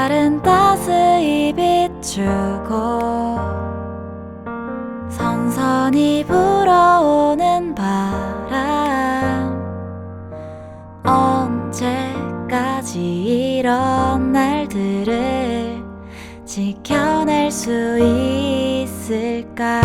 다른 따스히 비추고 선선히 불어오는 바람 언제까지 이런 날들을 지켜낼 수 있을까?